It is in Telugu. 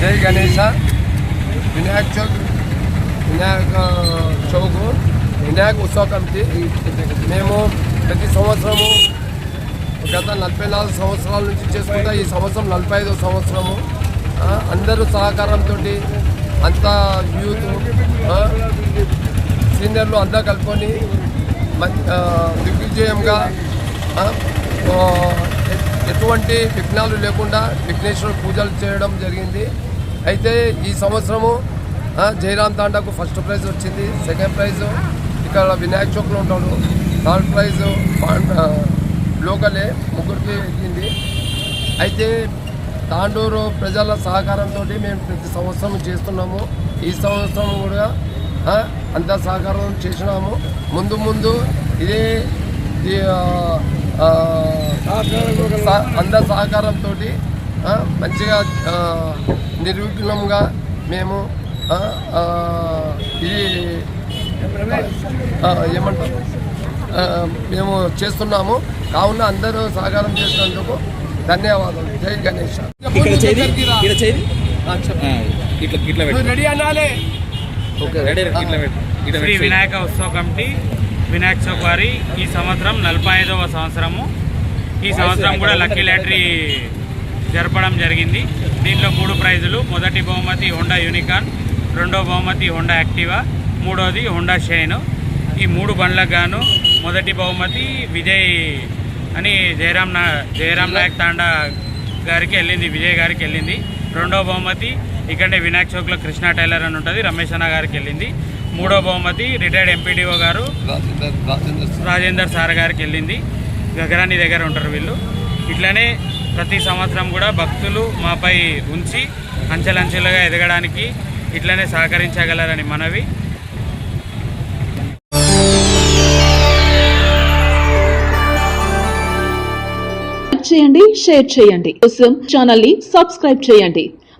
జై గణేష. వినాయక చౌక్ వినాయక చౌక్ వినాయక ఉత్సవ కమిటీ. మేము ప్రతి సంవత్సరము గత నలభై నాలుగు సంవత్సరాల నుంచి చేసుకుంటా ఈ సంవత్సరం నలభై ఐదో సంవత్సరము. అందరూ సహకారంతో అంతా యూత్ సీనియర్లు అంతా కలుపుకొని దిగ్విజయంగా ఎ- ఎటువంటి విఘ్నాలు లేకుండా విఘ్నేశ్వర పూజలు చేయడం జరిగింది. అయితే ఈ సంవత్సరము జయరామ్ తాండాకు ఫస్ట్ ప్రైజ్ వచ్చింది. సెకండ్ ప్రైజ్ ఇక్కడ వినాయక చౌక్లో ఉంటాడు. థర్డ్ ప్రైజ్ లోకలే ముగ్గురికి ఎక్కింది. అయితే తాండూరు ప్రజల సహకారంతో మేము ప్రతి సంవత్సరం చేస్తున్నాము. ఈ సంవత్సరం కూడా అంతా సహకారం చేసినాము. ముందు ముందు ఇదే అందరి సహకారంతో మంచిగా నిర్విఘ్నంగా మేము ఇది ఏమంటారు? మేము చేస్తున్నాము. కావున అందరూ సహకారం చేసినందుకు ధన్యవాదాలు. జై గణేష్. ఇట్లా ఇట్లా పెట్టు. రెడీ అనాలి. శ్రీ వినాయక ఉత్సవ కమిటీ వినాయక చౌక్ వారి ఈ సంవత్సరం నలభై ఐదవ సంవత్సరము. ఈ సంవత్సరం కూడా లక్కీ లాటరీ జరపడం జరిగింది. దీంట్లో మూడు ప్రైజులు మొదటి బహుమతి హోండా యూనికాన్ రెండో బహుమతి హోండా యాక్టివా మూడోది హోండా షైన్. ఈ మూడు బండ్లకు గాను మొదటి బహుమతి విజయ్ అని జయరామ్ నా జయరామ్ నాయక్ తాండా గారికి వెళ్ళింది విజయ్ గారికి వెళ్ళింది. రెండో బహుమతి ఇక్కడే వినాయక చౌక్లో కృష్ణ టైలర్ అని ఉంటుంది. రమేష్ అన్న గారికి వెళ్ళింది. మూడో బహుమతి రిటైర్డ్ ఎంపీడీఓ గారు రాజేందర్ సార్. గారికి వెళ్ళింది. గగరాని దగ్గర ఉంటారు వీళ్ళు. ఇట్లనే ప్రతి సంవత్సరం కూడా భక్తులు మాపై ఉంచి అంచెలంచెలుగా ఎదగడానికి ఇట్లనే సహకరించగలరని మనవి. చేయండి షేర్ చేయండి. కోసం ఛానల్ని సబ్స్క్రైబ్ చేయండి.